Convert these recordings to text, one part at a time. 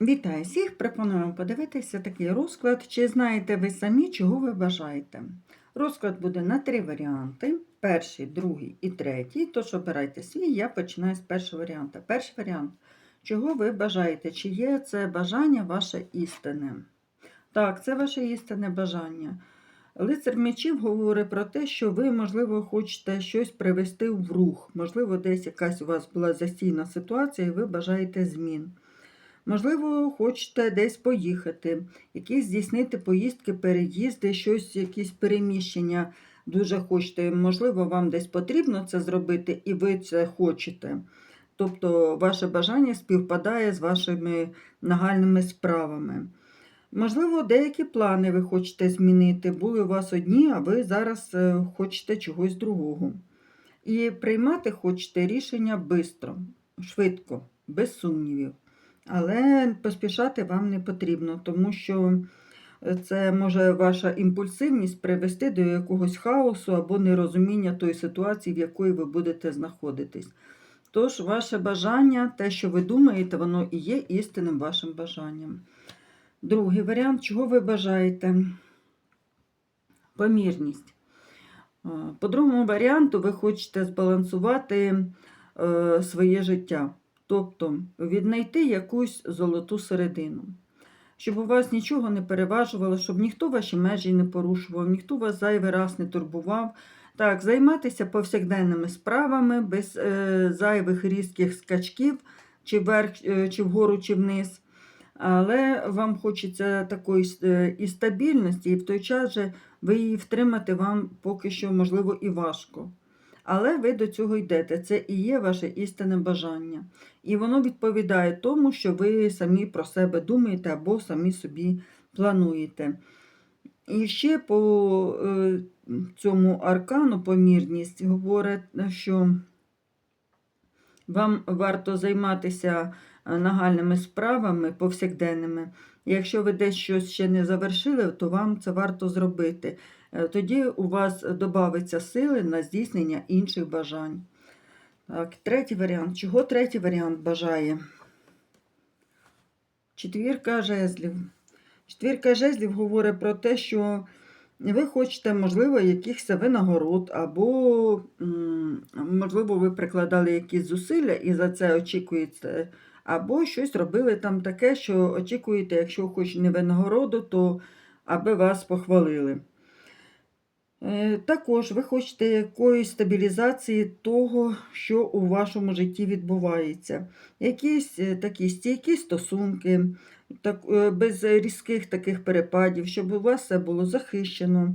Вітаю всіх! Пропоную подивитися такий розклад. Чи знаєте ви самі, чого ви бажаєте? Розклад буде на три варіанти: перший, другий і третій. Тож обирайте свій, я починаю з першого варіанту. Перший варіант. Чого ви бажаєте? Чи є це бажання ваше істинне? Так, це ваше істинне бажання. Лицар мечів говорить про те, що ви, можливо, хочете щось привести в рух. Можливо, десь якась у вас була застійна ситуація, і ви бажаєте змін. Можливо, хочете десь поїхати, якісь здійснити поїздки, переїзди, щось, якісь переміщення дуже хочете. Можливо, вам десь потрібно це зробити, і ви це хочете. Тобто, ваше бажання співпадає з вашими нагальними справами. Можливо, деякі плани ви хочете змінити. Були у вас одні, а ви зараз е, хочете чогось другого. І приймати хочете рішення швидко, швидко, без сумнівів. Але поспішати вам не потрібно, тому що це може ваша імпульсивність привести до якогось хаосу або нерозуміння тої ситуації, в якої ви будете знаходитись. Тож, ваше бажання, те, що ви думаєте, воно і є істинним вашим бажанням. Другий варіант, чого ви бажаєте? Помірність. Е, По другому варіанту, ви хочете збалансувати е, своє життя. Тобто віднайти якусь золоту середину, щоб у вас нічого не переважувало, щоб ніхто ваші межі не порушував, ніхто вас зайвий раз не турбував. Так, займатися повсякденними справами без е, зайвих різких скачків, чи вверх, е, чи вгору, чи вниз. Але вам хочеться такої е, і стабільності, і в той час же ви її втримати вам поки що, можливо, і важко. Але ви до цього йдете. Це і є ваше істинне бажання. І воно відповідає тому, що ви самі про себе думаєте або самі собі плануєте. І ще по е, цьому аркану помірність говорить, що вам варто займатися е, нагальними справами повсякденними. Якщо ви десь щось ще не завершили, то вам це варто зробити. Е, Тоді у вас додаться сили на здійснення інших бажань. Так, третій варіант. Чого третій варіант бажає? Четвірка жезлів. Четвірка жезлів говорить про те, що ви хочете, можливо, якихось винагород, або, можливо, ви прикладали якісь зусилля і за це очікуєте, або щось робили там таке, що очікуєте, якщо хоч не винагороду, то аби вас похвалили. Е, Також ви хочете якоїсь стабілізації того, що у вашому житті відбувається. Якісь е, такі стійкі стосунки, так, е, без різких таких перепадів, щоб у вас все було захищено,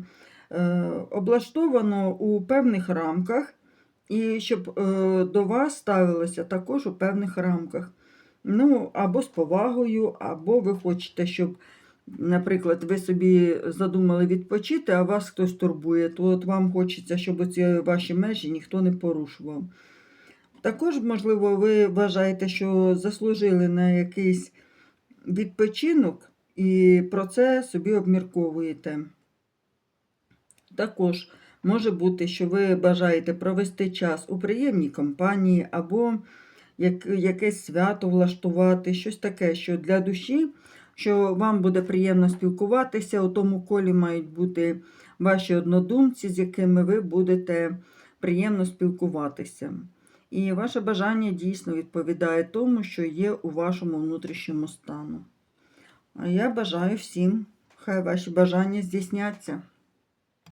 облаштовано у певних рамках, і щоб до вас ставилося також у певних рамках. Ну, або з повагою, або ви хочете, щоб наприклад, ви собі задумали відпочити, а вас хтось турбує, то от вам хочеться, щоб ці ваші межі ніхто не порушував. Також, можливо, ви вважаєте, що заслужили на якийсь відпочинок і про це собі обмірковуєте. Також може бути, що ви бажаєте провести час у приємній компанії або як, якесь свято влаштувати, щось таке, що для душі що вам буде приємно спілкуватися. У тому колі мають бути ваші однодумці, з якими ви будете приємно спілкуватися. І ваше бажання дійсно відповідає тому, що є у вашому внутрішньому стану. А я бажаю всім, хай ваші бажання здійсняться.